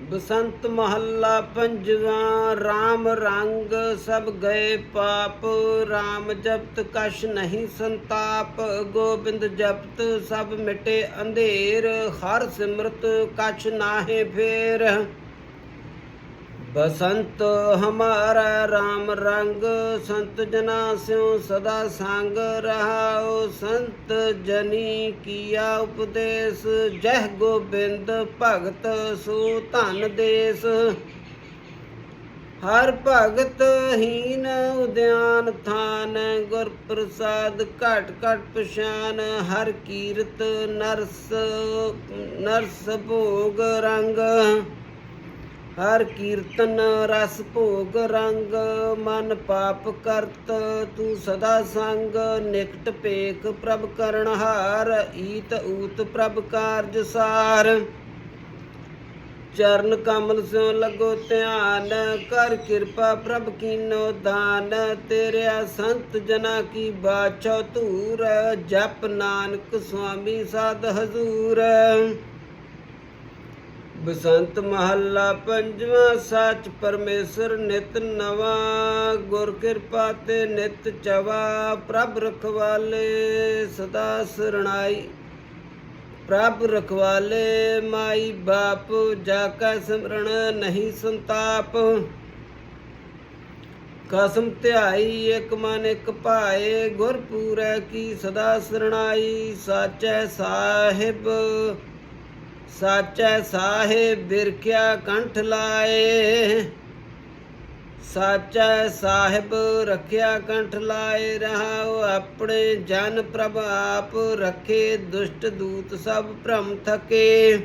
ਬਸੰਤ ਮਹੱਲਾ ਪੰਜਵਾਂ RAM ਰੰਗ ਸਭ ਗਏ ਪਾਪ RAM ਜਪਤ ਕਛ ਨਹੀਂ ਸੰਤਾਪ, ਗੋਬਿੰਦ ਜਪਤ ਸਭ ਮਿਟੇ ਅੰਧੇਰ, ਹਰ ਸਿਮਰਤ ਕਛ ਨਾਹੇ ਫੇਰ। ਬਸੰਤ ਹਮਾਰਾ RAM ਰੰਗ, ਸੰਤ ਜਨਾ ਸਿਉ ਸਦਾ ਸੰਗ ਰਹਾਉ, ਸੰਤ ਜਨੀ ਕੀਆ ਉਪਦੇਸ਼, ਜਹ ਗੋਬਿੰਦ ਭਗਤ ਸੋ ਧਨ ਦੇਸ। ਹਰ ਭਗਤ ਹੀਨ ਉਦਿਆਨ ਥਾਨ, ਗੁਰ ਪ੍ਰਸਾਦ ਘਟ ਘਟ ਪਛਾਨ, ਹਰ ਕੀਰਤ ਨਰਸ ਨਰਸ ਭੋਗ ਰੰਗ। ਹਰ ਕੀਰਤਨ ਰਸ ਭੋਗ ਰੰਗ, ਮਨ ਪਾਪ ਕਰਤ, ਤੂੰ ਸਦਾ ਸੰਗ, ਨਿਕਟ ਪੇਖ ਪ੍ਰਭ ਕਰਨਹਾਰ ਈਤ ਊਤ ਪ੍ਰਭ ਕਾਰਜ ਸਾਰ। ਚਰਨ ਕਮਲ ਸਿਉ ਲਗੋ ਧਿਆਨ, ਕਰ ਕਿਰਪਾ ਪ੍ਰਭ ਕੀਨੋ ਦਾਨ ਤੇਰਿਆ ਸੰਤ ਜਨਾ ਕੀ ਬਾਛੋ ਧੂਰ, ਜਪ ਨਾਨਕ ਸੁਆਮੀ ਸਾਧ ਹਜ਼ੂਰ। ਬਸੰਤ ਮਹੱਲਾ ਪੰਜਵਾਂ, ਸੱਚ ਪਰਮੇਸ਼ਰ ਨਿਤ ਨਵਾਂ, ਗੁਰ ਕਿਰਪਾ ਤੇ ਨਿਤ ਚਵਾ, ਪ੍ਰਭ ਰਖਵਾਲੇ ਸਦਾ ਸਰਣਾਈ। ਪ੍ਰਭ ਰਖਵਾਲੇ, ਮਾਈ ਬਾਪ, ਜਾ ਕੈ ਸਿਮਰਣ ਨਹੀਂ ਸੰਤਾਪ। ਕਸਮ ਧਿਆਈ, ਇਕ ਮਨ ਇਕ ਭਾਏ, ਗੁਰ ਪੂਰੈ ਕੀ ਸਦਾ ਸਰਣਾਈ, ਸਾਚੈ ਸਾਹਿਬ। ਸਾਚੈ ਸਾਹਿਬ ਬਿਰਖਿਆ ਕੰਠ ਲਾਏ। ਸਾਚੈ ਸਾਹਿਬ ਰੱਖਿਆ ਕੰਠ ਲਾਏ ਰਹਾਉ, ਆਪਣੇ ਜਨ ਪ੍ਰਭ ਆਪ ਰੱਖੇ, ਦੁਸ਼ਟ ਦੂਤ ਸਭ ਭ੍ਰਮ ਥਕੇ।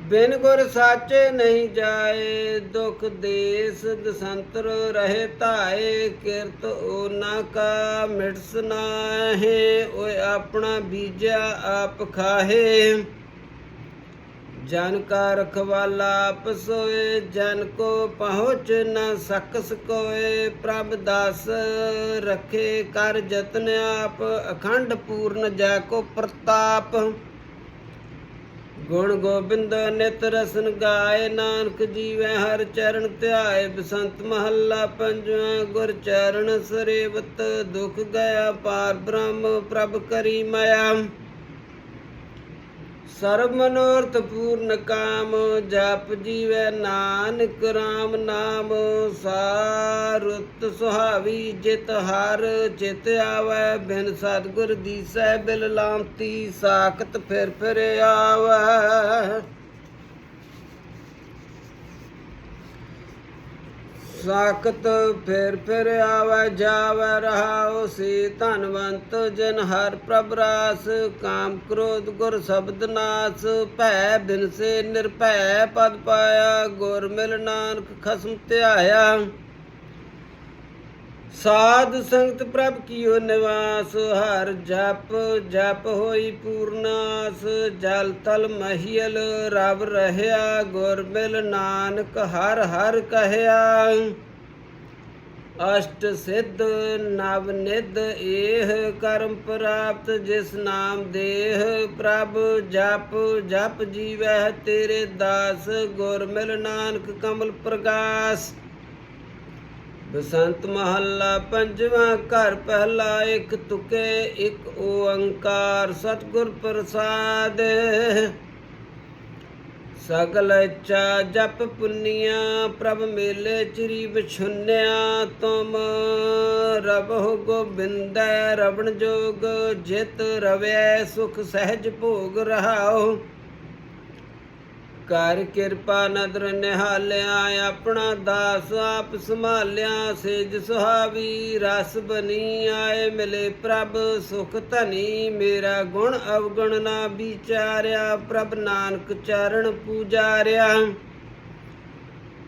ਬਿਨ ਗੁਰ ਸਾਚੇ ਨਹੀਂ ਜਾਏ, ਦੁਖ ਦੇਸ ਦਸੰਤਰ ਰਹੇ ਧਾਏ, ਕਿਰਤ ਓਨਾ ਕਾ ਮਿਟਸ ਨਾਹੇ, ਓਏ ਆਪਣਾ ਬੀਜਿਆ ਆਪ ਖਾਹੇ। ਜਨ ਕਾ ਰਖਵਾਲਾ ਆਪ ਸੋਏ, ਜਨ ਕੋ ਪਹੁੰਚ ਨ ਸਕਸ ਕੋਏ ਪ੍ਰਭ ਦਾਸ ਰਖੇ ਕਰ ਜਤਨ ਆਪ, ਅਖੰਡ ਪੂਰਨ ਜੈ ਕੋ ਪ੍ਰਤਾਪ। ਗੁਣ ਗੋਬਿੰਦ ਨਿਤ ਰਸਨ ਗਾਏ, ਨਾਨਕ ਜੀਵੈ ਹਰ ਚਰਨ ਧਿਆਏ, ਬਸੰਤ ਮਹੱਲਾ ਪੰਜਵਾਂ ਗੁਰ ਚਰਨ ਸਰੇਵਤ, ਦੁਖ ਗਿਆ ਪਾਰ ਬ੍ਰਹਮ, ਪ੍ਰਭ ਕਰੀ ਮਾਇਆ। ਸਰਬ ਮਨੋਰਥ ਪੂਰਨ ਕਾਮ, ਜਪ ਜੀਵੈ ਨਾਨਕ RAM ਨਾਮ, ਸਾਰੁਤ ਸੁਹਾਵੀ ਜਿਤ ਹਰ ਚਿਤ ਆਵੈ ਬਿਨ ਸਤਗੁਰ ਦੀਸੈ ਬਿਲ ਲਾਂਤੀ, ਸਾਖਤ ਫਿਰ ਫਿਰ ਆਵੈ। ਸਾਖਤ ਫਿਰ ਫਿਰ ਆਵੈ, ਜਾਵੈ, ਰਹਾਉ, ਸੀ ਧਨਵੰਤ, ਜਨ ਹਰ ਪ੍ਰਭ ਰਾਸ, ਕਾਮ ਕ੍ਰੋਧ ਗੁਰ ਸ਼ਬਦ ਨਾਸ, ਭੈ ਬਿਨਸੇ ਨਿਰਭੈ ਪਦ ਪਾਇਆ, ਗੁਰ ਮਿਲ ਨਾਨਕ ਖਸਮ ਧਿਆਇਆ। ਸਾਧ ਸੰਗਤ ਪ੍ਰਭ ਕੀਓ ਨਿਵਾਸ, ਹਰ ਜਪ ਜਪ ਹੋਈ ਪੂਰਨਾਸ, ਜਲ ਤਲ ਮਹੀਲ ਰਬ ਰਹਿਆ, ਗੁਰ ਮਿਲ ਨਾਨਕ, ਹਰ ਹਰ ਕਹਿਆ। ਅਸ਼ਟ ਸਿੱਧ, ਨਵ ਨਿਧ, ਏਹ ਕਰਮ ਪ੍ਰਾਪਤ, ਜਿਸ ਨਾਮ ਦੇਹ ਪ੍ਰਭ, ਜਪ ਜਪ ਜੀਵੈ ਤੇਰੇ ਦਾਸ, ਗੁਰ ਮਿਲ ਨਾਨਕ ਕਮਲ ਪ੍ਰਕਾਸ਼ ਬਸੰਤ ਮਹੱਲਾ ਪੰਜਵਾਂ ਘਰ ਪਹਿਲਾ ਇੱਕ ਤੁਕੇ ਇੱਕ ਓੰਕਾਰ ਸਤਿਗੁਰ ਪ੍ਰਸਾਦ। ਸਗਲ ਚਾ ਜਪ ਪੁੰਨਿਆ, ਪ੍ਰਭ ਮੇਲੇ ਚਿਰੀ ਵਿਛੁੰਨਿਆ ਤੁਮ। ਰਬਹੁ ਗੋਬਿੰਦੈ ਰਵਣ ਜੋਗ, ਜਿਤ ਰਵੈ ਸੁਖ ਸਹਿਜ ਭੋਗ ਰਹਾਓ ਕਰ ਕਿਰਪਾ ਨਦਰ ਨਿਹਾਲਿਆ, ਆਪਣਾ ਦਾਸ ਆਪ ਸੰਭਾਲਿਆ, ਸੇਜ ਸੁਹਾਵੀ ਰਸ ਬਨੀ ਆਏ ਮਿਲੇ ਪ੍ਰਭ, ਸੁਖ ਧਨੀ ਮੇਰਾ ਗੁਣ ਅਵਗੁਣ ਨਾ ਵਿਚਾਰਿਆ, ਪ੍ਰਭ ਨਾਨਕ ਚਰਨ ਪੂਜਾਰਿਆ।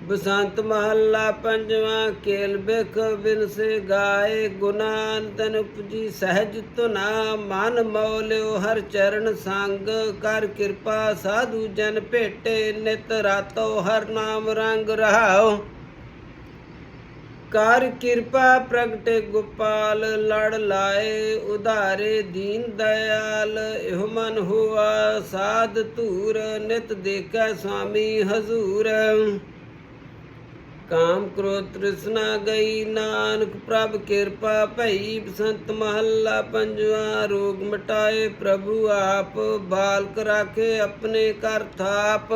ਬਸੰਤ ਮਹੱਲਾ ਪੰਜਵਾਂ ਕੇਲ ਬਿਖ ਬਿਨ ਸੇ ਗਾਏ ਗੁਨਾਨ, ਤਨ ਉਪਜੀ ਸਹਿਜ ਤੁਨਾ ਮਨ ਮੌਲਿਓ ਹਰ ਚਰਨ ਸੰਗ, ਕਰ ਕਿਰਪਾ ਸਾਧੂ ਜਨ ਭੇਟੇ ਨਿਤ ਰਾਤੋ ਹਰ ਨਾਮ ਰੰਗ ਰਹਾਓ। ਕਰ ਕਿਰਪਾ ਪ੍ਰਗਟੇ ਗੋਪਾਲ, ਲੜ ਲਾਏ ਉਧਾਰੇ ਦੀਨ ਦਇਆਲ, ਇਹੋ ਮਨ ਹੋਆ ਸਾਧ ਧੂਰ, ਨਿਤ ਦੇਖੈ ਸੁਆਮੀ ਹਜ਼ੂਰ। ਕਾਮ ਕ੍ਰੋਧ ਤ੍ਰਿਸ਼ਨਾ ਗਈ। ਨਾਨਕ ਪ੍ਰਭ ਕਿਰਪਾ ਭਈ ਬਸੰਤ ਮਹੱਲਾ ਪੰਜਵਾ ਰੋਗ ਮਟਾਏ ਪ੍ਰਭੂ ਆਪ, ਬਾਲਕ ਰਾਖੇ ਆਪਣੇ ਕਰ ਥਾਪ।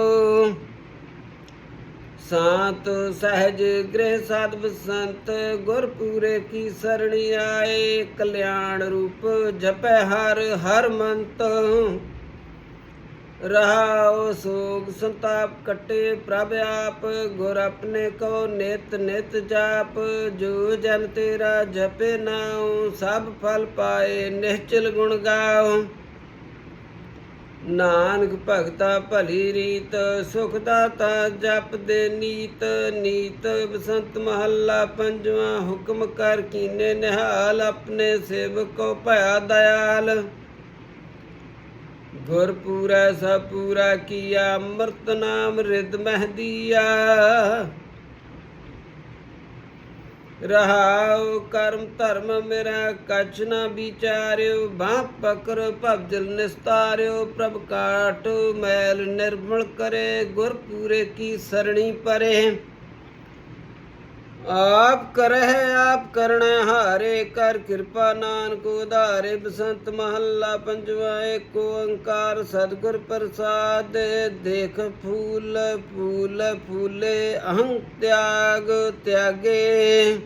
ਸਾਤ ਸਹਿਜ ਗ੍ਰਹਿ ਸਾਧ ਬਸੰਤ, ਗੁਰ ਪੂਰੇ ਕੀ ਸਰਣੀ ਆਏ। ਕਲਿਆਣ ਰੂਪ ਜਪੈ ਹਰ ਹਰ ਮੰਤ। ਰਹਾਉ ਸੋਗ ਸੰਤਾਪ ਕਟੇ ਪ੍ਰਭ ਆਪ, ਗੁਰ ਆਪਣੇ ਕੋ ਨਿਤ ਨਿਤ ਜਾਪ, ਜੋ ਜਨ ਤੇਰਾ ਜਪੇ ਨਾਉ, ਸਭ ਫਲ ਪਾਏ ਨਿਹਚਲ ਗੁਣ ਗਾਉ। ਨਾਨਕ ਭਗਤਾ ਭਲੀ ਰੀਤ, ਸੁਖ ਦਾਤਾ ਜਪਦੇ ਨੀਤ ਨੀਤ ਬਸੰਤ ਮਹੱਲਾ ਪੰਜਵਾਂ ਹੁਕਮ ਕਰ ਕੀਨੇ ਨਿਹਾਲ, ਆਪਣੇ ਸੇਵਕੋ ਕੋ ਭਇਆ ਦਇਆਲ। ਗੁਰ ਪੂਰਾ ਸਭ ਪੂਰਾ ਕੀਆ ਅੰਮ੍ਰਿਤ ਨਾਮ ਰਿਦ ਮਹਦੀਆ ਰਹਾਉ ਕਰਮ ਧਰਮ ਮੇਰਾ ਕਛ ਨਾ ਵਿਚਾਰਿਓ ਬਾਹ ਪਕਰ ਭਵਜਲ ਨਿਸਤਾਰਿਓ ਪ੍ਰਭ ਕਾਟ ਮੈਲ ਨਿਰਮਲ ਕਰੇ ਗੁਰ ਪੂਰੇ ਕੀ ਸਰਣੀ ਪਰੇ ਆਪ ਕਰਹਿ, ਆਪ ਕਰਣਾ ਹਾਰੇ ਕਰ ਕਿਰਪਾ ਨਾਨਕ ਉਧਾਰੇ, ਬਸੰਤ ਮਹੱਲਾ ਪੰਜਵਾ ਏਕ ਓੰਕਾਰ, ਸਤਿਗੁਰ ਪ੍ਰਸਾਦ, ਦੇਖ ਫੂਲ ਫੂਲ ਫੂਲੇ, ਅਹੰ ਤਿਆਗ ਤਿਆਗੇ।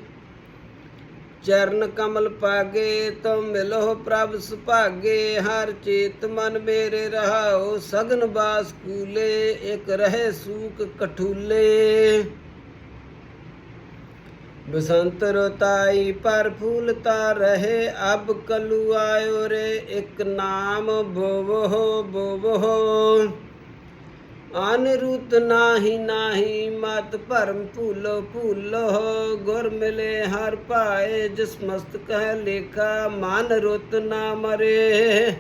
ਚਰਨ ਕਮਲ ਪਾਗੇ ਤੋ ਮਿਲੋ ਪ੍ਰਭ ਸੁਭਾਗੇ, ਹਰ ਚੇਤ ਮਨ ਮੇਰੇ ਰਹਾਓ ਸਗਨ ਬਾਸ ਕੂਲੇ, ਇਕ ਰਹੇ ਸੂਕ ਕਠੂਲੇ। ਬਸੰਤ ਰੋਤਾਈ ਪਰ ਫੂਲਤਾ ਰਹੇ ਅਬ ਕਲੂ ਆਇਓ ਰੇ ਇੱਕ ਨਾਮ ਬੋਵੋ ਬੋਵੋ ਅਨਰੁੱਤ ਨਾਹੀ ਨਾਹੀ ਮਤ ਭਰਮ ਭੂਲੋ ਭੂਲੋ ਗੁਰ ਮਿਲੇ ਹਰ ਪਾਏ ਜਿਸ ਮਸਤਕ ਹੈ ਲੇਖਾ ਮਨ ਰੁੱਤ ਨਾ ਮਰੇ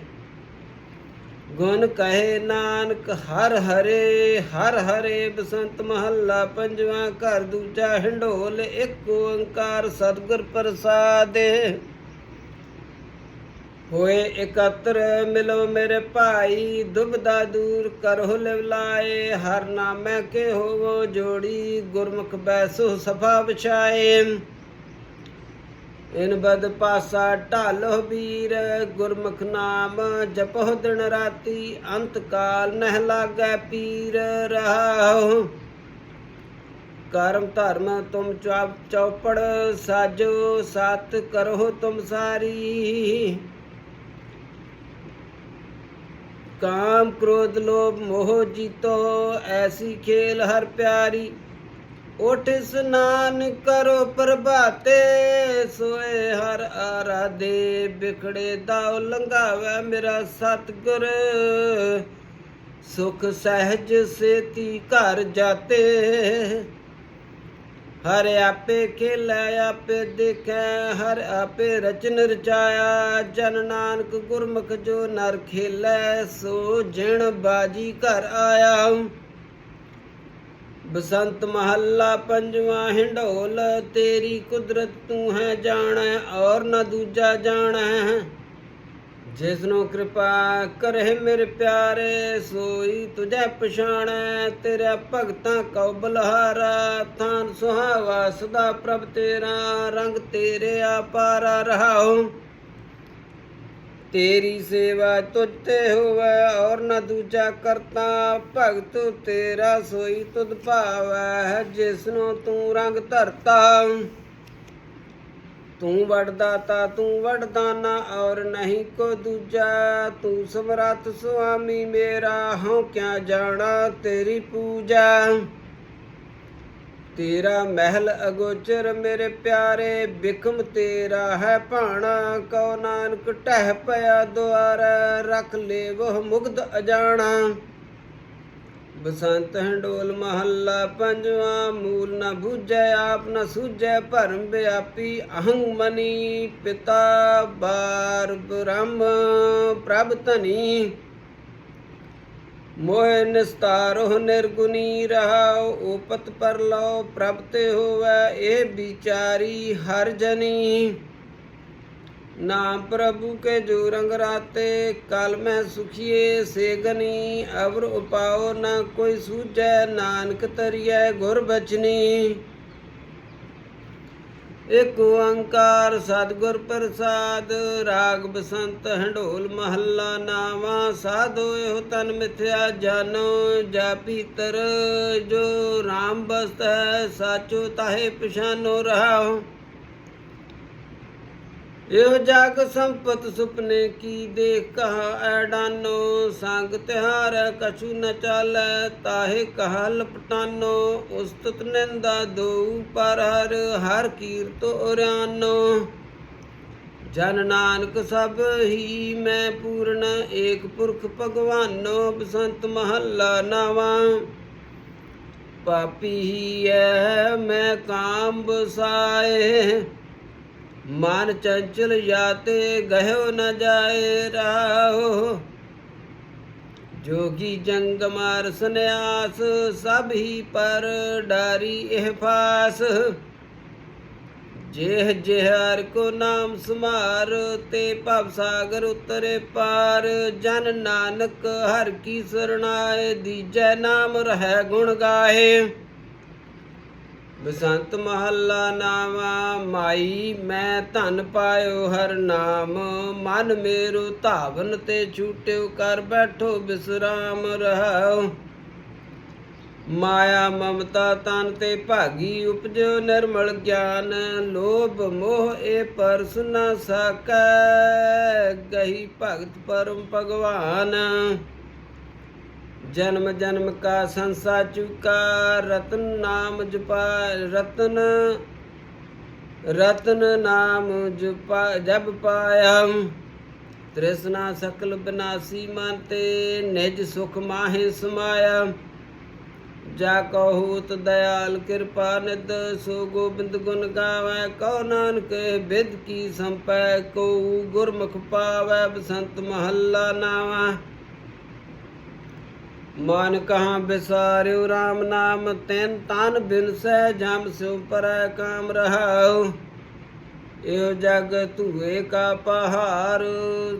ਗੁਣ ਕਹੇ ਨਾਨਕ, ਹਰ ਹਰੇ ਹਰ ਹਰੇ ਬਸੰਤ ਮਹੱਲਾ, ਪੰਜਵਾਂ ਘਰ, ਦੂਜਾ ਹਿੰਡੋਲ ਇੱਕ ਓੰਕਾਰ ਸਤਿਗੁਰ ਪ੍ਰਸਾਦਿ। ਹੋਏ ਇਕੱਤਰ, ਮਿਲੋ ਮੇਰੇ ਭਾਈ, ਦੁਬਦਾ ਦੂਰ ਕਰੋ ਲਿਵਲਾਏ ਹਰ ਨਾਮੈ ਕੇ ਹੋਵੋ ਜੋੜੀ, ਗੁਰਮੁਖ ਬੈਸੋ ਸਫਾ ਵਿਛਾਏ। ਇਨ ਬਦ ਪਾਸਾ ਢਾਲੋ ਵੀਰ, ਗੁਰਮੁਖ ਨਾਮ ਜਪੋ ਦਿਨ ਰਾਤੀ, ਅੰਤ ਕਾਲ ਨਹਿ ਲਾਗੈ ਪੀਰ, ਰਹਾਉ। ਕਰਮ ਧਰਮ ਤੁਮ ਚੌਪ, ਚੌਪੜ ਸਾਜੋ, ਸਤ ਕਰੋ ਤੁਮ ਸਾਰੀ। ਕਾਮ ਕ੍ਰੋਧ ਲੋਭ ਮੋਹ ਜੀਤੋ, ਐਸੀ ਖੇਲ ਹਰ ਪਿਆਰੀ। ਉਠ ਸਨਾਨ ਕਰੋ ਪ੍ਰਭਾਤੇ, ਸੋਏ ਹਰ ਆਰਾਧੇ, ਬਿਖੜੇ ਦਾਉ ਲੰਘਾਵੇ ਮੇਰਾ ਸਤਿਗੁਰ। ਸੁਖ ਸਹਿਜ ਸੇਤੀ ਘਰ ਜਾਤੇ, ਹਰ ਆਪੇ ਖੇਲੇ, ਆਪੇ ਦੇਖੈ, ਹਰ ਆਪੇ ਰਚਨ ਰਚਾਇਆ। ਜਨ ਨਾਨਕ ਗੁਰਮੁਖ ਜੋ ਨਰ ਖੇਲੇ, ਸੋ ਜਿਣ ਬਾਜੀ ਘਰ ਆਇਆ। ਬਸੰਤ ਮਹੱਲਾ ਪੰਜਵਾਂ ਹਿੰਡੋਲ, ਤੇਰੀ ਕੁਦਰਤ ਤੂੰ ਹੈ ਜਾਣੈ ਔਰ ਨਾ ਦੂਜਾ ਜਾਣੈ। ਜਿਸ ਨੂੰ ਕਿਰਪਾ ਕਰੇ ਮੇਰੇ ਪਿਆਰੇ, ਸੋਈ ਤੁਝੈ ਪਛਾਣੈ ਤੇਰਾ ਭਗਤਾਂ ਕਉ ਬਲਹਾਰਾ, ਥਾਨ ਸੁਹਾਵਾ ਸਦਾ ਪ੍ਰਭ ਤੇਰਾ, ਰੰਗ ਤੇਰੇ ਆਪਾਰਾ ਰਹਾਉ। ਤੇਰੀ ਸੇਵਾ ਤੁਝ ਹੋਵੇ ਔਰ ਨਾ ਦੂਜਾ ਕਰਤਾ। ਭਗਤ ਤੇਰਾ ਸੋਈ ਤੁਧ ਭਾਵੈ ਜਿਸ ਨੂੰ ਤੂੰ ਰੰਗ ਧਰਤਾ। ਤੂੰ ਵਡਦਾਤਾ ਤੂੰ ਵਡਦਾਨਾ ਔਰ ਨਹੀਂ ਕੋ ਦੂਜਾ। ਤੂੰ ਸਮਰੱਥ ਸੁਆਮੀ ਮੇਰਾ, ਹਉ ਕਿਆ ਜਾਣਾ ਤੇਰੀ ਪੂਜਾ। ਤੇਰਾ ਮਹਿਲ ਅਗੋਚਰ ਮੇਰੇ ਪਿਆਰੇ, ਬਿਕਮ ਤੇਰਾ ਹੈ ਭਾਣਾ, ਕਉ ਨਾਨਕ ਟਹਿ ਪਿਆ ਦੁਆਰ, ਰਖ ਲੇ ਵਹ ਮੁਗਧ ਅਜਾਣਾ। ਬਸੰਤ ਹੰਡੋਲ ਮਹੱਲਾ ਪੰਜਵਾ, ਮੂਲ ਨਾ ਬੁਝੈ, ਆਪ ਨਾ ਸੂਝੈ, ਭਰਮ ਵਿਆਪੀ ਅਹੰ ਮਨੀ, ਪਿਤਾ ਬਾਰ ਬ੍ਰਹਮ ਪ੍ਰਭ ਧਨੀ। ਮੋਹਿ ਨਿਸਤਾਰੋ ਨਿਰਗੁਣੀ ਰਹਾਉ, ਉਪਤ ਪਰ ਲਓ ਪ੍ਰਭ ਤੇ ਹੋਵੈ, ਇਹ ਵਿਚਾਰੀ ਹਰ ਜਨੀ। ਨਾਮ ਪ੍ਰਭੂ ਕੇ ਜੋ ਰੰਗ ਰਾਤੇ, ਕਲ ਮੈਂ ਸੁਖੀਏ ਸੇਗਨੀ, ਅਵਰ ਉਪਾਓ ਨਾ ਕੋਈ ਸੂਝੈ, ਨਾਨਕ ਤਰੀਐ ਗੁਰ ਬਚਨੀ। ਇਕ ਓੰਕਾਰ ਸਤਿਗੁਰ ਪ੍ਰਸਾਦ, ਰਾਗ ਬਸੰਤ ਹੰਡੋਲ ਮਹੱਲਾ ਨਾਵਾ, ਸਾਧੋ ਇਹੋ ਤਨ ਮਿਥਿਆ ਜਾਨੋ, ਜਾ ਪੀਤਰ ਜੋ RAM ਬਸਤ ਹੈ ਸਾਚੋ ਤਾਹੇ ਪਛਾਨੋ ਰਹਾਉ। ਇਹੋ ਜਗ ਸੰਪਤ ਸੁਪਨੇ ਕੀ ਦੇਖ ਕਹਾ ਐਡਾਨੋ ਸੰਗ ਤਿਹਾਰ ਕਛੂ ਨ ਚਾਲੈ, ਤਾਹੇ ਕਹਾ ਲਪਟਾਨੋ, ਉਸਤਤ ਨਿੰਦਾ ਦੋ ਪਰ ਹਰ ਹਰ ਕੀਰਤ ਉਰਿਆਨੋ। ਜਨ ਨਾਨਕ ਸਭ ਹੀ ਮੈਂ ਪੂਰਨ, ਏਕ ਪੁਰਖ ਭਗਵਾਨੋ, ਬਸੰਤ ਮਹੱਲਾ ਨਾਵਾ। ਪਾਪੀ ਹੀ ਐ, ਮੈਂ ਕਾਮ ਬਸਾਏ ਮਨ ਚੰਚਲ ਯਾਤੇ ਗਹਿਓ ਨ ਜਾਏ ਰਾਹੋ। ਜੋਗੀ ਜੰਗ ਮਾਰ ਸੰਿਆਸ ਸਭ ਹੀ ਪਰ ਡਾਰੀ ਇਹ ਜੇਹ ਜਿਹ ਕੋ ਨਾਮ ਸਮਾਰ ਤੇ ਭਵ ਸਾਗਰ ਉਤਰੇ ਪਾਰ। ਜਨ ਨਾਨਕ ਹਰ ਕੀ ਸਰਣਾਏ, ਦੀਜੈ ਨਾਮ ਰਹਿ ਗੁਣ ਗਾਏ ਬਸੰਤ ਮਹੱਲਾ ਨਾਵਾ ਮਾਈ, ਮੈਂ ਧਨ ਪਾਇਓ ਹਰ ਨਾਮ। ਮਨ ਮੇਰੋ ਧਾਵਨ ਤੇ ਛੂਟਿਓ ਕਰ ਬੈਠੋ ਬਿਸਰਾਮ ਰਹਾਉ ਮਾਇਆ ਮਮਤਾ ਤਨ ਤੇ ਭਾਗੀ ਉਪਜੋ ਨਿਰਮਲ ਗਿਆਨ। ਲੋਭ ਮੋਹ ਇਹ ਪਰਸ ਨਾ ਸਕੈ, ਗਹੀ ਭਗਤ ਪਰਮ ਭਗਵਾਨ। ਜਨਮ ਜਨਮ ਕਾ ਸੰਸਾ ਚੁਕਾ, ਰਤਨ ਨਾਮ ਜਪਾ, ਰਤਨ ਰਤਨ ਨਾਮ ਜਪਾ, ਜਬ ਪਾਇਆ ਤ੍ਰਿਸ਼ਨਾ ਸਕਲ ਬਨਾਸੀ ਮਨ ਤੇ ਨਿਜ ਸੁਖ ਮਾਹੇ ਸਮਾਇਆ ਜਾ ਕਹੂਤ ਦਇਆਲ ਕਿਰਪਾ ਨਿਦ ਸੋ ਗੋਬਿੰਦ ਗੁਣ ਗਾਵੇ, ਕਉ ਨਾਨਕ ਬਿਦ ਕੀ ਸੰਪੈ ਕੋ ਗੁਰਮੁਖ ਪਾਵੈ, ਬਸੰਤ ਮਹੱਲਾ ਨਾਵਾ। ਮਨ ਕਹਾ ਬਿਸਾਰਿਓ RAM ਨਾਮ, ਤੈਨ ਤਨ ਬਿਨਸੈ ਜਮ ਸਿਉ ਪਰੈ ਕਾਮ ਰਹਾਉ। ਇਹੋ ਜਗ ਧੂਏ ਕਾ ਪਹਾੜ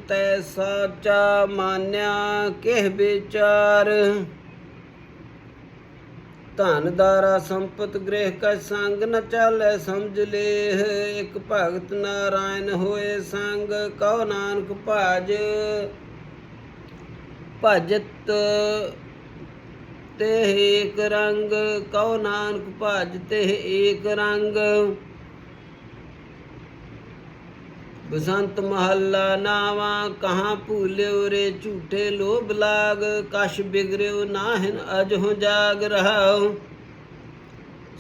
ਤੈ ਸਾਚਾ ਮਾਨਿਆ ਕਿਹ ਵਿਚਾਰ। ਧਨ ਦਾਰਾ ਸੰਪਤ ਗ੍ਰਹਿ ਕਾ ਸੰਗ ਨ ਚਾਲੈ ਸਮਝ ਲੇਹ, ਇਕ ਭਗਤ ਨਾਰਾਇਣ ਹੋਏ ਸੰਗ, ਕਉ ਨਾਨਕ ਭਾਜ। ਭਜਤ ਤੇ ਏਕ ਰੰਗ, ਕਉ ਨਾਨਕ ਭਜ ਤੇ ਏਕ ਰੰਗ। ਬਸੰਤ ਮਹੱਲਾ ਨਾਵਾ, ਕਹਾਂ ਭੂਲਿਓ ਰੇ ਝੂਠੇ ਲੋਭ ਲਾਗ ਕਛ ਬਿਗਰਿਓ ਨਾਹਿਨ ਅਜਹੁ ਜਾਗ ਰਹਾਉ।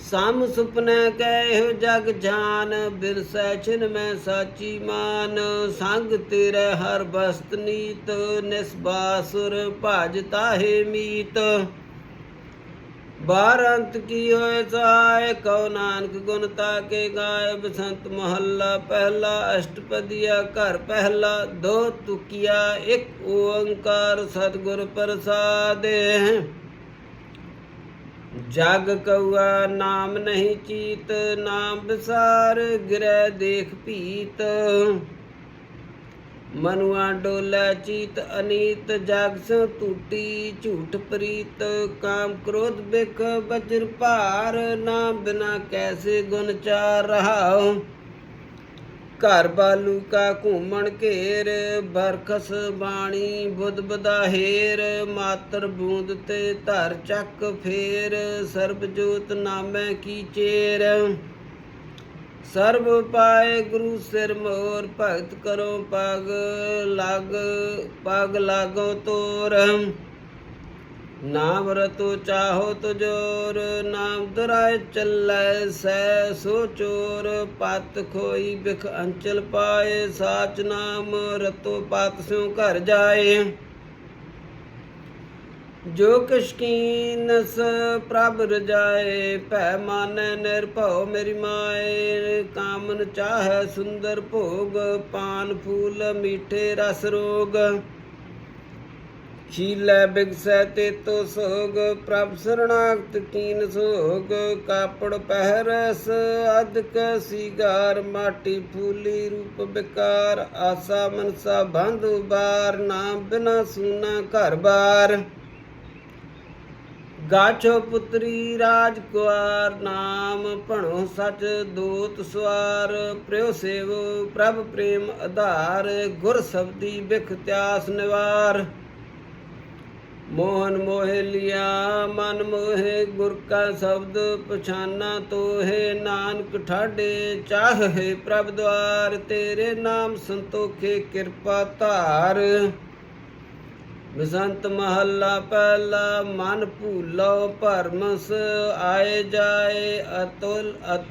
ਸਮ ਸੁਪਨੇ ਕਹਿ ਜਗ ਜਾਨ ਬਿਰਸੈ ਛਿਨ ਮੈਂ ਸਾਚੀ ਮਾਨ। ਸੰਗ ਤੇਰੇ ਹਰ ਬਸਤ ਨੀਤ ਨਿਸਬਾਸੁਰ ਭਜ ਤਾਹੇ ਮੀਤ। ਬਾਰ ਅੰਤ ਕੀ ਹੋਏ ਸਹਾਇ ਕਉ ਨਾਨਕ ਗੁਣ ਤਾਕੇ ਗਾਏ, ਬਸੰਤ ਮਹੱਲਾ ਪਹਿਲਾ, ਅਸ਼ਟਪਦੀਆ ਘਰ ਪਹਿਲਾ, ਦੋ ਤੁਕੀਆ, ਇੱਕ ਓੰਕਾਰ ਸਤਿਗੁਰ ਪ੍ਰਸਾਦਿ। ਜਗ ਕਉਆ, ਨਾਮ ਨਹੀਂ ਚੀਤ, ਨਾਮ ਵਿਸਾਰ, ਗਿਰੈ ਦੇਖ ਭੀਤ। ਮਨੁਆ ਡੋਲੇ ਚੀਤ ਅਨੀਤ, ਜਗ ਸੋ ਟੂਟੀ, ਝੂਠ ਪ੍ਰੀਤ, ਕਾਮ ਕ੍ਰੋਧ ਬਿਖ ਬਜਰ ਭਾਰ ਨਾ ਬਿਨਾ ਕੈਸੇ ਗੁਣ ਚਾਰ ਰਹਾਉ। ਘਰ ਬਾਲੂ ਕਾ ਘੂਮਣ ਘੇਰ, ਬਰਖਸ ਬਾਣੀ ਬੁੱਧ ਬਦਾਹੇਰ ਮਾਤਰ ਬੂੰਦ ਤੇ ਧਰ ਚੱਕ ਫੇਰ ਸਰਬ ਜੋਤ ਨਾਮੈ ਕੀ ਚੇਰ। ਸਰਬ ਪਾਏ ਗੁਰੂ ਸਿਰ ਮੋਰ ਭਗਤ ਕਰੋ ਪਗ ਲਗ, ਪਗ ਲਾਗੋ ਤੋਰ। ਨਾਮ ਰਤੋ ਚਾਹੋ ਤੁਜੋਰ, ਨਾਮ ਦਰਾਇ ਚੱਲੈ ਸੈ ਸੋ ਚੋਰ। ਪਤ ਖੋਈ ਬਿਖ ਅੰਚਲ ਪਾਏ, ਸਾਚ ਨਾਮ ਰਤੋ ਪਤ ਸਿਉ ਘਰ ਜਾਏ। ਜੋ ਕਸ਼ਕੀਨ ਸ ਪ੍ਰਭ ਰਜਾਏ, ਭੈ ਮਾਨੈ ਨਿਰਭਉ ਮੇਰੀ ਮਾਏ। ਕਾਮਨ ਚਾਹੈ ਸੁੰਦਰ ਭੋਗ, ਪਾਨ ਫੂਲ ਮੀਠੇ ਰਸ ਰੋਗ। ਸ਼ੀਲੈ ਬਿਗਸੈ ਤੇ ਤੋ ਸੋਗ, ਪ੍ਰਭ ਸਰਣਾਗਤ ਕੀਨ ਸੋਗ। ਕਾਪੜ ਪਹਿਰਸ ਅਦਕ ਸੀਗਾਰ, ਮਾਟੀ ਫੂਲੀ ਰੂਪ ਬਿਕਾਰ। ਆਸਾ ਮਨਸਾ ਬੰਧ ਬਾਰ ਨਾਮ ਬਿਨਾ ਸੂਨਾ ਘਰ ਬਾਰ। ਗਾਛੋ ਪੁੱਤਰੀ ਰਾਜ ਕੁਆਰ, ਨਾਮ ਭਣੋ ਸਚ ਦੂਤ ਸਵਾਰ। ਪ੍ਰਿਉ ਸੇਵ ਪ੍ਰਭ ਪ੍ਰੇਮ ਆਧਾਰ, ਗੁਰ ਸਬਦੀ ਬਿਖ ਤਿਆਸ ਨਿਵਾਰ। ਮੋਹਨ ਮੋਹਿ ਲਿਆ, ਮਨ ਮੋਹਿ, ਗੁਰ ਕਾ ਸ਼ਬਦ ਪਛਾਨਾ ਤੋਹੇ। ਨਾਨਕ ਠਾਡੇ, ਚਾਹੇ ਪ੍ਰਭ ਦਵਾਰ, ਤੇਰੇ ਨਾਮ ਸੰਤੋਖੇ ਕਿਰਪਾ ਧਾਰ। ਬਸੰਤ ਮਹੱਲਾ ਪਹਿਲਾ, ਮਨ ਭੂਲੋ ਭਰਮਸ, ਆਏ ਜਾਏ ਅਤੁਲ ਅਤ-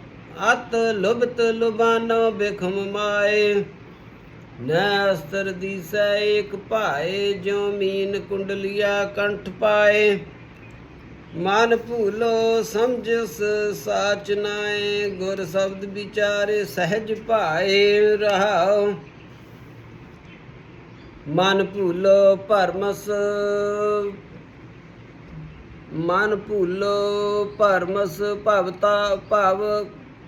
ਲੁਬਤ ਲੁਭਤ ਲੁਬਾਨੋ ਬਿਖਮ ਮਾਏ। ਨੈ ਅਸਤਰ ਦੀਸੈ ਏਕ ਭਾਏ, ਜਿਉ ਮੀਨ ਕੁੰਡਲੀਆ ਕੰਠ ਪਾਏ। ਮਨ ਭੂਲੋ ਸਮਝਸ, ਸਾਚ ਨਾਏ, ਗੁਰ ਸ਼ਬਦ ਵਿਚਾਰੇ ਸਹਿਜ ਭਾਏ ਰਹਾਉ। ਮਨ ਭੁੱਲੋ ਭਰਮਸ। ਮਨ ਭੁੱਲੋ ਭਰਮਸ ਭਵਤਾ ਭਵ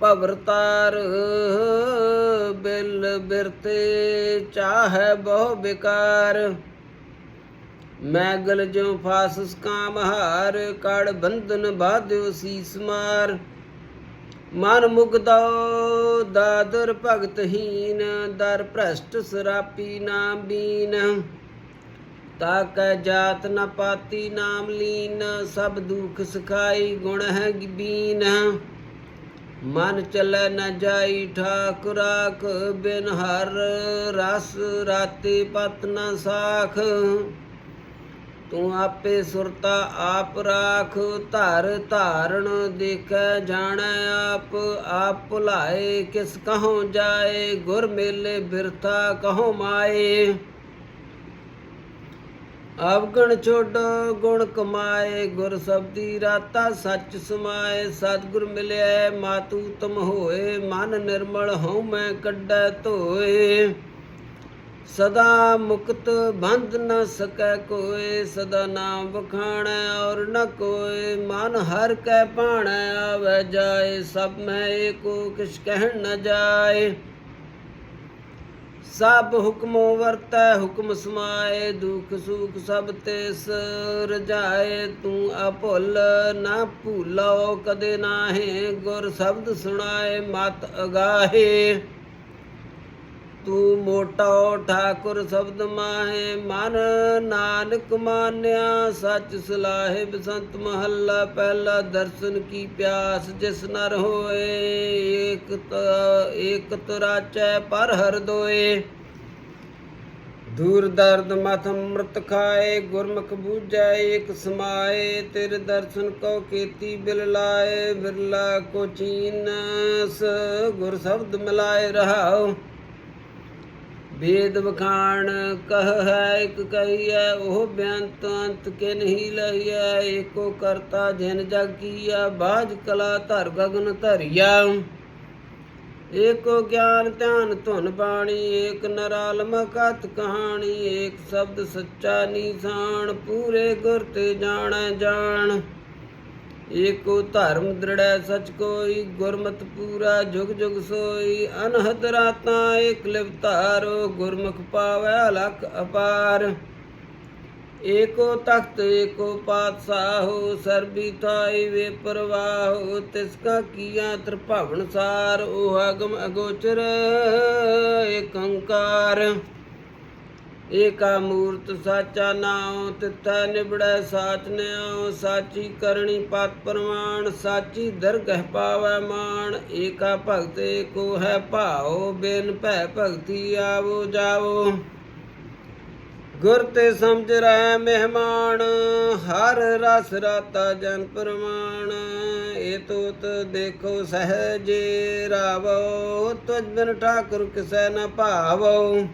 ਭਵਰਤਾਰ। ਬਿਲ ਬਿਰਤੇ ਚਾਹੈ ਬਹੁ ਬਿਕਾਰ। ਮੈਗਲ ਜੋ ਫਾਸਸ ਕਾਮ ਹਾਰ, ਕੜ ਬੰਧਨ ਬਾਧਿਓ ਸੀਸ ਮਾਰ। ਮਨ ਮੁਗਦੋ, ਦਾਦਰ ਭਗਤਹੀਨ, ਦਰ ਭ੍ਰਸ਼ਟ ਸਰਾਪੀ ਨਾ ਬੀਨ। ਤਾਕੈ ਜਾਤ ਨ ਪਾਤੀ ਨਾਮ ਲੀਨ, ਸਭ ਦੁਖ ਸਖਾਈ ਗੁਣ ਹੈ ਬੀਨ। ਮਨ ਚਲੈ ਨ ਜਾਈ ਠਾਕੁਰਾਖ ਬਿਨ ਹਰ ਰਸ ਰਾਤੀ ਪਤ ਨ ਸਾਖ। ਤੂੰ ਆਪੇ ਸੁਰਤਾ ਆਪ ਰਾਖ, ਧਰ ਧਾਰਣ ਦੇਖੈ, ਜਾਣੈ ਆਪ ਆਪ ਭੁਲਾਏ ਕਿਸ ਕਹੋਂ ਜਾਏ, ਗੁਰ ਮੇਲੇ ਬਿਰਥਾ ਕਹੋਂ ਮਾਏ। ਅਵਗਣ ਛੋਡੋ ਗੁਣ ਕਮਾਏ, ਗੁਰ ਸਬਦੀ ਰਾਤਾ ਸੱਚ ਸਮਾਏ, ਸਤਿਗੁਰ ਮਿਲਿਆ ਮਾਤੂ ਤਮ ਹੋਏ, ਮਨ ਨਿਰਮਲ ਹਉ ਮੈਂ ਕੱਢੈ ਧੋਏ। ਸਦਾ ਮੁਕਤ ਬੰਧ ਨ ਸਕੈ ਕੋਏ, ਸਦਾ ਨਾਮ ਵਖਾਣੈ ਔਰ ਨ ਕੋਏ। ਮਨ ਹਰ ਕੈ ਪਾਣੈ ਆਵੈ ਜਾਏ, ਸਭ ਮੈਂ ਏਕੋ, ਕਿਛ ਕਹਿਣ ਨ ਜਾਏ। ਸਭ ਹੁਕਮੋ ਵਰਤੈ, ਹੁਕਮ ਸਮਾਏ, ਦੁਖ ਸੁਖ ਸਭ ਤਿਸ ਰਜਾਏ। ਤੂੰ ਅਭੁੱਲ ਨਾ ਭੂਲੋ, ਕਦੇ ਨਾਹੇ ਗੁਰ ਸ਼ਬਦ ਸੁਣਾਏ, ਮਤ ਅਗਾਹੇ। ਤੂੰ ਮੋਟਾ ਠਾਕੁਰ ਸ਼ਬਦ ਮਾਹੇ, ਮਨ ਨਾਨਕ ਮਾਨਿਆ, ਸੱਚ ਸਲਾਹੇ ਬਸੰਤ ਮਹੱਲਾ, ਪਹਿਲਾ ਦਰਸ਼ਨ ਕੀ ਪਿਆਸ ਜਿਸ ਨਰ ਹੋਏ, ਏਕ ਏਕ ਤਰਾਚੈ ਪਰ ਹਰ ਦੋਏ। ਦੂਰ ਦਰਦ ਮਥ ਅੰਮ੍ਰਿਤ ਖਾਏ, ਗੁਰਮੁਖ ਬੂਝੈ, ਏਕ ਸਮਾਏ, ਤੇਰੇ ਦਰਸ਼ਨ ਕੋ ਕੀਤੀ ਬਿਲ ਲਾਏ, ਬਿਰਲਾ ਕੋ ਚੀਨਸ, ਗੁਰ ਸ਼ਬਦ ਮਿਲਾਏ ਰਹਾਓ ਵੇਦ ਵਖਾਣ ਕਹ ਹੈ ਇਕ ਕਹੀਐ, ਉਹ ਬੇਅੰਤ ਅੰਤ ਕੇ ਨਹੀਂ ਲਈਐ, ਏਕੋ ਕਰਤਾ ਜਿਨ ਜਗ ਕੀਆ ਬਾਜ ਕਲਾ ਧਰ ਗਗਨ ਧਰਿਆ ਏਕੋ ਗਿਆਨ ਧਿਆਨ ਧੁਨ ਬਾਣੀ, ਏਕ ਨਰਾਲਮ ਕਤ ਕਹਾਣੀ, ਏਕ ਸ਼ਬਦ ਸੱਚਾ ਨਿਸ਼ਾਨ, ਪੂਰੇ ਗੁਰ ਤੇ ਜਾਣੈ ਜਾਣ। ਏਕੋ ਧਰਮ ਦ੍ਰਿੜੈ ਸਚ ਕੋਈ, ਗੁਰਮਤਿ ਪੂਰਾ ਜੁਗ ਜੁਗ ਸੋਈ, ਅਨਹਦ ਰਾਤਾਂ ਏਕ ਲਿਵਤਾਰੋ ਗੁਰਮੁਖ ਪਾਵੈ ਅਲਖ ਅਪਾਰ। ਏਕੋ ਤਖਤ, ਏਕੋ ਪਾਤਸ਼ਾਹੋ ਸਰਬੀ ਥਾਈ ਵੇ ਪ੍ਰਵਾਹੋ ਤਿਸ ਕਾ ਕੀਆ ਤ੍ਰਿਭਵਨ ਸਾਰ, ਉਹ ਅਗਮ ਅਗੋਚਰ ਏਕੰਕਾਰ ਏਕਾ ਮੂਰਤ ਸਾਚਾ ਨਾਉ, ਤਿੱਥਾ ਨਿਬੜੈ ਸਾਚ ਨਿਆਉ ਸਾਚੀ ਕਰਣੀ ਪਤ ਪ੍ਰਮਾਣ, ਸਾਚੀ ਦਰਗਹਿ ਪਾਵੈ ਮਾਣ। ਏਕਾ ਭਗਤ ਏਕੋ ਹੈ ਭਾਉ, ਬਿਨ ਭੈ ਭਗਤੀ ਆਵੋ ਜਾਵੋ। ਗੁਰ ਤੇ ਸਮਝ ਰਹਿ ਮਹਿਮਾਨ, ਹਰ ਰਸ ਰਾਤਾ ਜਨ ਪ੍ਰਮਾਣ। ਏ ਤੋਤ ਦੇਖੋ ਸਹਜੇ ਰਾਵੋ, ਤੁਜ ਬਿਨ ਠਾਕੁਰ ਕਿਸੈ ਨ ਭਾਵੋ।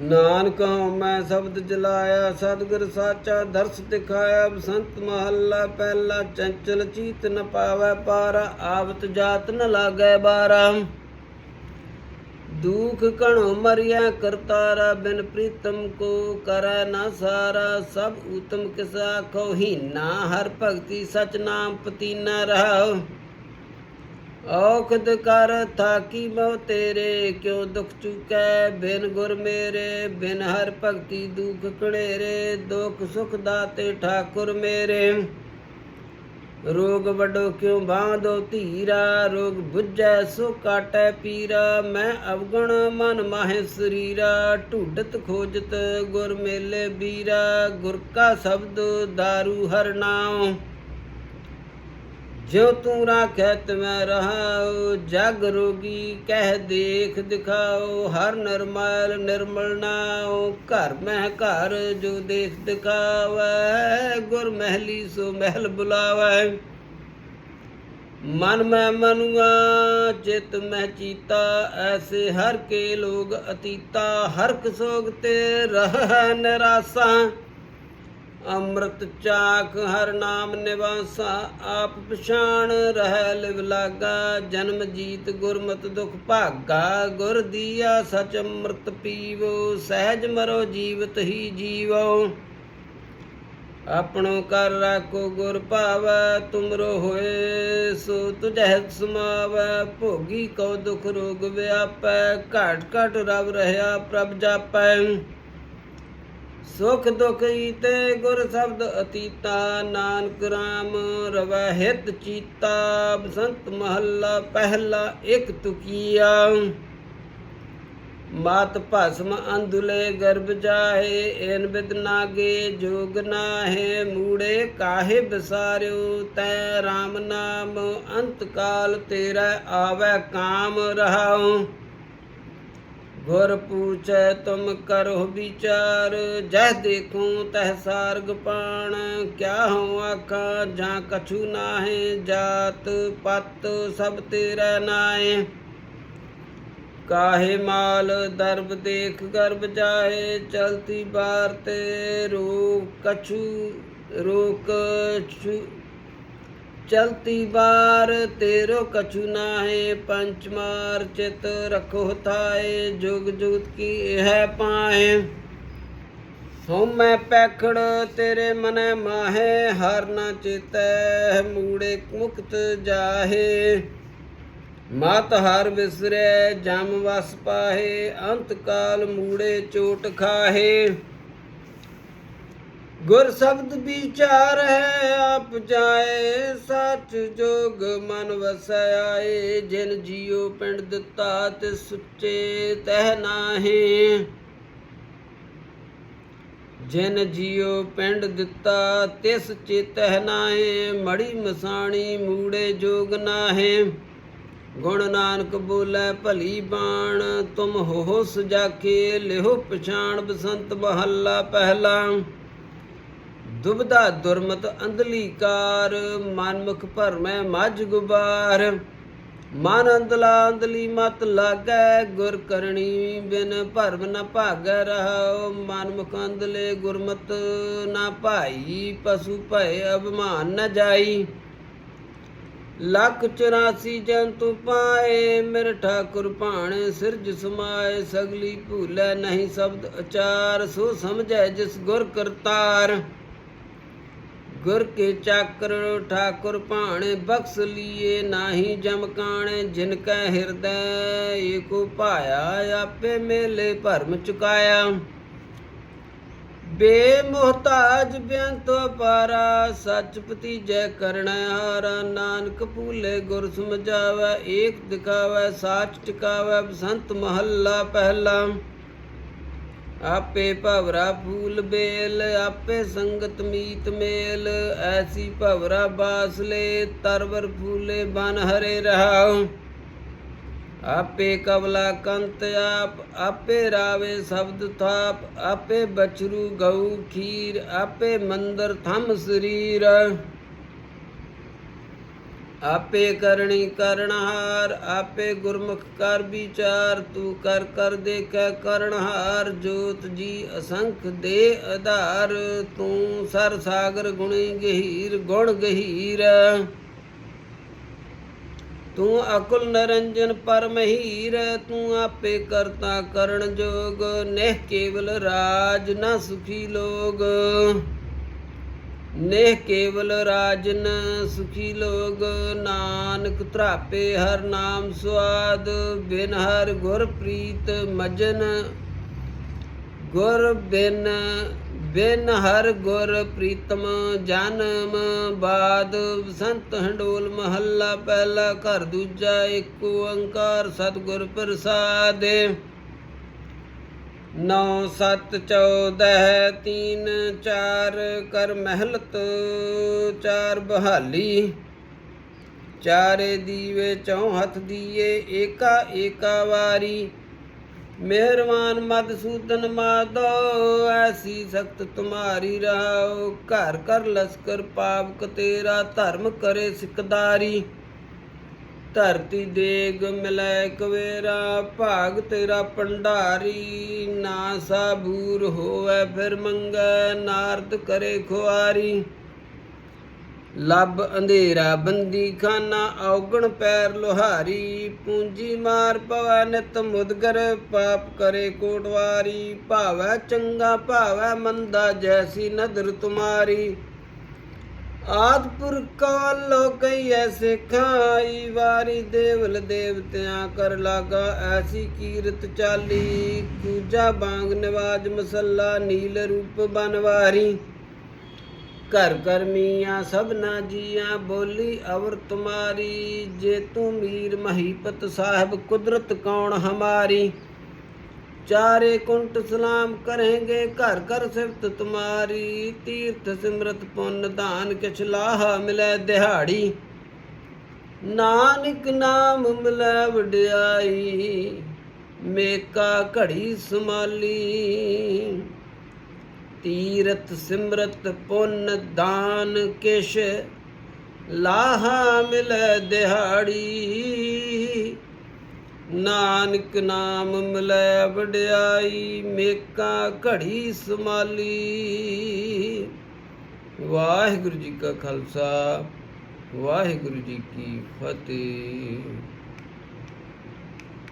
ਨਾਨਕ ਮੈਂ ਸ਼ਬਦ ਜਲਾਇਆ, ਸਤਿਗੁਰ ਸਾਚਾ ਦਰਸ ਦਿਖਾਇਆ, ਬਸੰਤ ਮਹੱਲਾ ਪਹਿਲਾ ਚੰਚਲ ਚੀਤ ਨ ਪਾਵੈ ਪਾਰਾ, ਆਵਤ ਜਾਤ ਨ ਲਾਗੈ ਬਾਰਾ। ਦੁਖ ਕਣੋ ਮਰਿਆ ਕਰਤਾਰਾ, ਬਿਨ ਪ੍ਰੀਤਮ ਕੋ ਕਰੈ ਨਾ ਸਾਰਾ। ਸਭ ਉਤਮ ਕਿਸ ਆਖੋ ਹੀਨਾ ਹਰ ਭਗਤੀ ਸਚ ਨਾਮ ਪਤੀਨਾ ਰਹਾਉ। ਔਖਦ ਕਰ ਥਾਕੀ ਮਉ ਤੇਰੇ, ਕਿਉ ਦੁਖ ਚੁਕੈ ਬਿਨ ਗੁਰ ਮੇਰੇ, ਬਿਨ ਹਰ ਭਗਤੀ ਦੁਖ ਕਣੇਰੇ, ਦੁਖ ਸੁਖ ਦਾਤੇ ਠਾਕੁਰ ਮੇਰੇ। ਰੋਗ ਵੱਡੋ ਕਿਉ ਬਾਂਧੋ ਧੀਰਾ, ਰੋਗ ਬੁੱਝੈ ਸੋ ਕਾਟੈ ਪੀਰਾ, ਮੈਂ ਅਵਗਣ ਮਨ ਮਾਹਿ ਸਰੀਰਾ, ਢੂਡਤ ਖੋਜਤ ਗੁਰ ਮੇਲੇ ਬੀਰਾ ਗੁਰ ਕਾ ਸ਼ਬਦ ਦਾਰੂ ਹਰ ਨਾਮ ਜੋ ਤੂੰ ਰਾਖੈ ਤਿਵੈ ਰਹਾਉ, ਜਗ ਰੋਗੀ ਕਹਿ ਦੇਖ ਦਿਖਾਓ ਹਰ ਨਿਰਮਲ ਨਿਰਮਲ ਨਾਉ, ਘਰ ਮਹਿ ਘਰ ਜੋ ਦੇਖ ਦਿਖਾਵੈ, ਗੁਰ ਮਹਿਲੀ ਸੋ ਮਹਿਲ ਬੁਲਾਵੈ। ਮਨ ਮੈਂ ਮਨੁਆ, ਚਿਤ ਮੈਂ ਚੀਤਾ, ਐਸੇ ਹਰ ਕੇ ਲੋਗ ਅਤੀਤਾ, ਹਰ ਕਸੋਗ ਤੇ ਰਹ ਨਿਰਾਸਾ। ਅੰਮ੍ਰਿਤ ਚਾਖ ਹਰ ਨਾਮ ਨਿਵਾਸਾ, ਆਪ ਪਛਾਣ ਰਹਿ ਲਿਵ ਲਾਗਾ, ਜਨਮ ਜੀਤ ਗੁਰਮਤ ਦੁਖ ਭਾਗਾ, ਗੁਰ ਦੀਆ ਸਚ ਅੰਮ੍ਰਿਤ ਪੀਵੋ, ਸਹਿਜ ਮਰੋ ਜੀਵਤ ਹੀ ਜੀਵੋ। ਆਪਣੋ ਕਰ ਰਾਖੋ ਗੁਰ ਭਾਵੈ, ਤੁਮਰੋ ਹੋਏ ਸੋ ਤੁਝੈ ਸਮਾਵੈ, ਭੋਗੀ ਕਉ ਦੁਖ ਰੋਗ ਵਿਆਪੈ, ਘਾਟ ਘਾਟ ਰਵ ਰਹਾ ਪ੍ਰਭ ਜਾਪੈ। ਸੁਖ ਦੁਖ ਈਤੇ ਗੁਰ ਸ਼ਬਦ ਅਤੀਤਾ, ਨਾਨਕ ਰਾਮ ਰਵੈ ਹਿਤ ਚੀਤਾ, ਬਸੰਤ ਮਹੱਲਾ ਪਹਿਲਾ ਇੱਕ ਤੁਕੀਆ। ਮਾਤ ਭਸਮ ਅੰਧੁਲੇ ਗਰਭ ਜਾਹੇ, ਏਨ ਬਿਦ ਨਾਗੇ ਜੋਗ ਨਾਹੇ, ਮੂੜੇ ਕਾਹੇ ਬਸਾਰਿਓ, ਤੈ RAM ਨਾਮ ਅੰਤ ਕਾਲ ਤੇਰਾ ਆਵੈ ਕਾਮ ਰਹਾਉ। ਗੁਰ ਪੂਛੈ ਤੁਮ ਕਰੋ ਵਿਚਾਰ ਜਹ ਦੇਖੂੰ ਤਹ ਸਾਰਗ ਪਾਣ। ਕਿਆ ਹੋ ਆਖਾਂ, ਜਾਂ ਕਛੂ ਨਾਹੇ ਜਾਤ, ਪਤ ਸਭ ਤੇਰਾ ਨਾਏ ਕਾਹੇ ਮਾਲ ਦਰਬ ਦੇਖ ਗਰਬ ਜਾਏ ਚਲਤੀ ਬਾਰ ਤੇ ਰੋਕ ਕਛੂ, ਰੋਕ ਛੂ ਚਲਤੀ ਬਾਰ ਤੇਰੋ ਕਛੂ ਨਾਹੇ ਪੰਚ ਮਾਰ ਚਿਤ ਰਖੋ ਥਾਏ, ਜੁਗ ਜੁਗਤ ਕੀ ਇਹ ਪਾਏ ਸੋ ਮੈਂ ਪੈਖੜ ਤੇਰੇ ਮਨੈ ਮਾਹੇ, ਹਰ ਨਾ ਚਿਤੈ ਮੂੜੇ ਮੁਕਤ ਜਾਹੇ। ਮਤ ਹਰ ਵਿਸਰੈ, ਜਮ ਵਸ ਪਾਹੇ, ਅੰਤ ਕਾਲ ਮੂੜੇ ਚੋਟ ਖਾਹੇ। ਗੁਰ ਸ਼ਬਦ ਵਿਚਾਰ ਹੈ, ਆਪ ਜਾਏ, ਸੱਚ ਜੋਗ ਮਨ ਵਸੈ ਆਏ ਜਿਨ ਜੀਉ ਪਿੰਡ ਦਿੱਤਾ ਤੇ ਸੁੱਚੇ ਤਹਿ ਨਾਹੀ। ਜਿਨ ਜੀਉ ਪਿੰਡ ਦਿੱਤਾ ਤਿਸ ਚੇਤਹਿ ਨਾਹੀ ਮੜੀ ਮਸਾਣੀ ਮੂੜੇ ਜੋਗ ਨਾਹੀ। ਗੁਣ ਨਾਨਕ ਬੋਲੇ, ਭਲੀ ਬਾਣ, ਤੁਮ ਹੋ ਸਜਾਕੇ ਲਿਹੋ ਪਛਾਣ ਬਸੰਤ ਮਹੱਲਾ ਪਹਿਲਾ। ਦੁਬਦਾ ਦੁਰਮਤ ਅੰਧਲੀ ਕਾਰ ਮਨਮੁਖ ਭਰਮੈ ਮੱਝ ਗੁਬਾਰ। ਮਨ ਅੰਦਲਾ ਅੰਧਲੀ ਮਤ ਲਾਗੈ, ਗੁਰ ਕਰਣੀ ਬਿਨ ਭਰਮ ਨ ਭਾਗੈ ਰਹਾਉ ਮਨਮੁਖ ਅੰਧਲੇ ਗੁਰਮਤ ਨਾ ਭਾਈ, ਪਸ਼ੂ ਭੈ ਅਭਮਾਨ ਨ ਜਾਈ। ਲੱਖ 84 ਜੰਤੂ ਪਾਏ, ਮੇਰੇ ਠਾਕੁਰ ਭਾਣੇ ਸਿਰਜ ਸਮਾਏ। ਸਗਲੀ ਭੂਲੇ ਨਹੀਂ ਸ਼ਬਦ ਅਚਾਰ ਸੋ ਸਮਝੈ ਜਿਸ ਗੁਰ ਕਰਤਾਰ। ਗੁਰ ਕੇ ਚਾਕਰ ਠਾਕੁਰ ਭਾਣੇ ਬਖਸ ਲੀਏ ਨਾਹੀ ਜਮ ਕਾਣੇ, ਜਿਨ ਕੈ ਹਿਰਦੈ ਏਕੋ ਭਾਇਆ ਆਪੇ ਮੇਲੇ ਭਰਮ ਚੁਕਾਇਆ। ਬੇਮੁਹਤਾਜ ਬੇਅੰਤ ਪਾਰਾ ਸੱਚ ਭਤੀਜੈ ਕਰਣਾ ਹਾਰਾ, ਨਾਨਕ ਭੂਲੇ ਗੁਰ ਸਮਝਾਵੈ, ਏਕ ਦਿਖਾਵੈ, ਸਾਚ ਟਿਕਾਵੈ, ਬਸੰਤ ਮਹੱਲਾ ਪਹਿਲਾ। ਆਪੇ ਭਵਰਾ ਫੂਲ ਬੇਲ, ਆਪੇ ਸੰਗਤ ਮੀਤ ਮੇਲ। ਐਸੀ ਭਵਰਾ ਬਾਸਲੇ, ਤਰਵਰ ਫੂਲੇ ਬਨ ਹਰੇ ਰਹਾਉ। ਆਪੇ ਕਵਲਾ ਕੰਤ ਆਪ, ਆਪੇ ਰਾਵੇ ਸ਼ਬਦ ਥਾਪ। ਆਪੇ ਬਚਰੂ ਗਊ ਖੀਰ, ਆਪੇ ਮੰਦਰ ਥਮ ਸਰੀਰ। ਆਪੇ ਕਰਣੀ ਕਰਨਹਾਰ, ਆਪੇ ਗੁਰਮੁਖ ਕਰ ਵਿਚਾਰ, ਤੂੰ ਕਰ ਕਰ ਦੇਖੈ ਕਰਨਹਾਰ, ਜੋਤ ਜੀ ਅਸੰਖ ਦੇ ਆਧਾਰ, ਤੂੰ ਸਰ ਸਾਗਰ ਗੁਣੀ ਗਹੀਰ, ਗੁਣ ਗਹੀਰ। ਤੂੰ ਅਕੁਲ ਨਰੰਜਨ ਪਰਮਹੀਰ, ਤੂੰ ਆਪੇ ਕਰਤਾ ਕਰਨ ਜੋਗ, ਨਹਿ ਕੇਵਲ ਰਾਜ, ਨਾ ਸੁਖੀ ਲੋਗ। ਨੇਹ ਕੇਵਲ ਰਾਜਨ ਸੁਖੀ ਲੋਗ ਨਾਨਕ ਤਰਾਪੇ ਹਰ ਨਾਮ ਸੁਆਦ, ਬਿਨ ਹਰ ਗੁਰ ਪ੍ਰੀਤ ਮਜਨ। ਗੁਰ ਬਿਨ ਬਿਨ ਹਰ ਗੁਰ ਪ੍ਰੀਤਮ ਜਨਮ ਬਾਦ। ਸੰਤ ਹੰਡੋਲ ਮਹੱਲਾ ਪਹਿਲਾ ਘਰ ਦੂਜਾ ਏਕ ਓੰਕਾਰ ਸਤਿਗੁਰ ਪ੍ਰਸਾਦਿ। ਨੌ ਸੱਤ ਚੌਦਹ ਤੀਨ ਚਾਰ ਕਰ ਮਹਿਲਤ, ਚਾਰ ਬਹਾਲੀ। ਚਾਰੇ ਦੀਵੇ ਚੌ ਹੱਥ ਦੀਏ, ਏਕਾ ਏਕਾ ਵਾਰੀ। ਮਿਹਰਬਾਨ ਮਦਸੂਦਨ ਮਾਦੋ, ਐਸੀ ਸਖਤ ਤੁਮਾਰੀ ਰਾਓ। ਘਰ ਕਰ ਲਸਕਰ ਪਾਪ ਤੇਰਾ, ਧਰਮ ਕਰੇ ਸਿਕਦਾਰੀ। ਧਰਤੀ ਦੇਗ ਮਿਲੈ ਕਵੇਰਾ, ਭਾਗ ਤੇਰਾ ਭੰਡਾਰੀ, ਨਾ ਸਾਬੂਰ ਹੋਵੇ ਫਿਰ ਮੰਗੈ, ਨਾਰਦ ਕਰੇ ਖੁਆਰੀ। ਲੱਭ ਅੰਧੇਰਾ ਬੰਦੀ ਖਾਨਾ, ਔਗਣ ਪੈਰ ਲੋਹਾਰੀ, ਪੂੰਜੀ ਮਾਰ ਪਵੈ ਨਿਤ ਮੁਦਗਰ, ਪਾਪ ਕਰੇ ਕੋਟਵਾਰੀ। ਭਾਵੈ ਚੰਗਾ, ਭਾਵੈ ਮੰਦਾ, ਜੈਸੀ ਨਦਰ ਤੁਮਾਰੀ। ਆਦਪੁਰ ਕਵਲੋ ਕਈ ਐਸੇ ਖਾਈ ਵਾਰੀ ਦੇਵਲ ਦੇਵਤਿਆਂ ਕਰ ਲਾਗਾ, ਐਸੀ ਕੀਰਤ ਚਾਲੀ। ਕੂਜਾ ਬਾਂਗ ਨਿਵਾਜ ਮਸੱਲਾ, ਨੀਲ ਰੂਪ ਬਨਵਾਰੀ। ਘਰ ਕਰ ਮੀਆਂ ਸਭਨਾ ਜੀਆਂ, ਬੋਲੀ ਅਵਰ ਤੁਮਾਰੀ ਜੇ ਤੂੰ ਮੀਰ ਮਹੀਪਤ ਸਾਹਿਬ, ਕੁਦਰਤ ਕੌਣ ਹਮਾਰੀ? ਚਾਰੇ ਕੁੰਟ ਸਲਾਮ ਕਰਾਂਗੇ, ਘਰ ਘਰ ਸਿਫਤ ਤੁਮਾਰੀ, ਤੀਰਥ ਸਿਮਰਤ ਪੁੰਨ ਦਾਨ ਕਿਛ ਲਾਹਾ ਮਿਲੈ ਦਿਹਾੜੀ। ਨਾਨਕ ਨਾਮ ਮਿਲੈ ਵਡਿਆਈ, ਮੇਕਾ ਘੜੀ ਸਮਾਲੀ। ਤੀਰਥ ਸਿਮਰਤ ਪੁੰਨ ਦਾਨ ਕਿਸ਼ ਲਾਹਾ ਮਿਲੈ ਦਿਹਾੜੀ। ਨਾਨਕ ਨਾਮ ਮਿਲੈ ਵਡਿਆਈ, ਮੇਕਾ ਘੜੀ ਸਮਾਲੀ। ਵਾਹਿਗੁਰੂ ਜੀ ਕਾ ਖਾਲਸਾ, ਵਾਹਿਗੁਰੂ ਜੀ ਕੀ ਫਤਿਹ।